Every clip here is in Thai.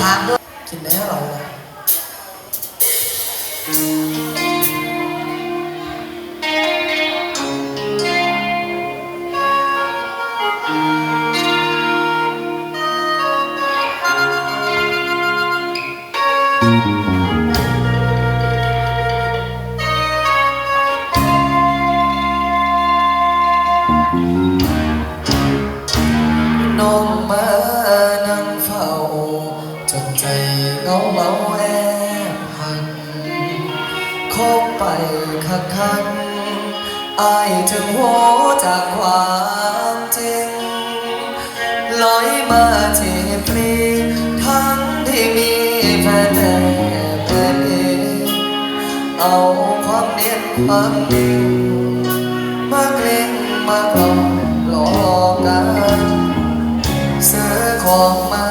ค้างด้วยกิ ไปคักคันอายถึงหัวจากความจริงลอยมาทีพลีทั้งที่มีแฟนแต่เป็นเองเอาความเนียนความดิวมาเกรงมากล่อมหลอกกันซื้อของมา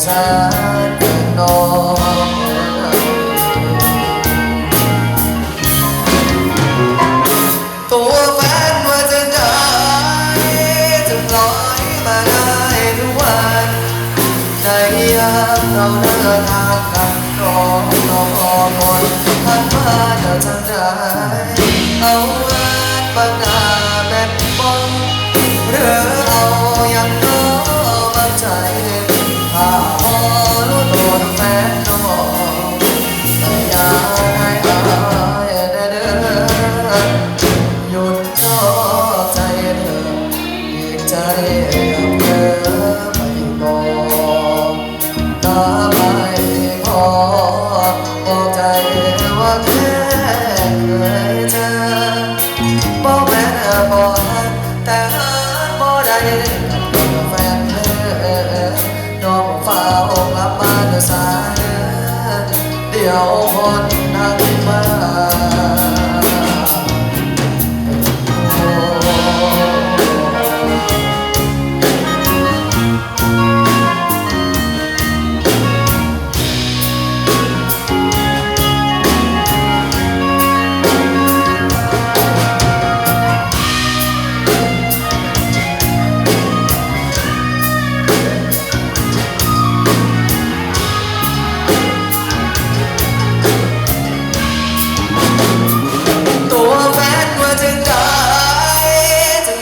ๆบ่สงสารเกินองตัวแฟนว่าจะได้จะปล่อยมาได้ทุกวันในยามเราเดินทางกันรอรอรอก่อนทันมาดี๋ยวจะได้เอาเงินบางหน้า อีกใจยังเธอไม่บอกตาไม่พอบอกใจว่าแค่เคยเจอบอกแม่บอกแต่หาบ่ได้กับแฟนเธอน้องฝ้าอกลับมาเธอสายเดี๋ยวคนนั่ง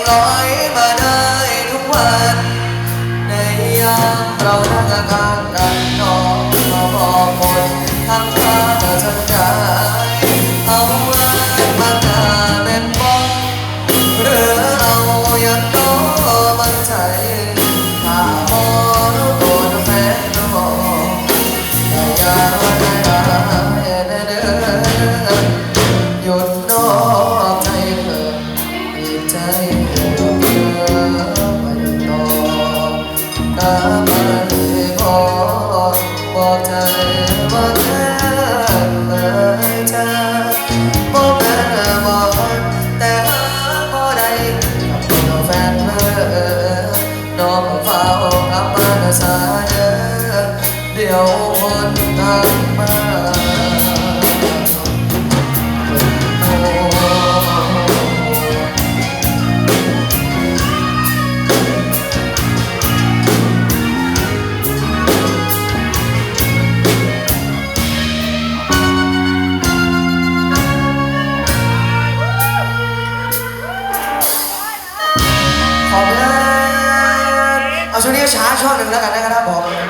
จึ น้องเฝ้ากลับมาเธอสาเดอเดี๋ยวคนทางมาขอเพื่อนเอา ช่วงนี้ช้าช่วงหนึ่งแล้วกันนะครับผม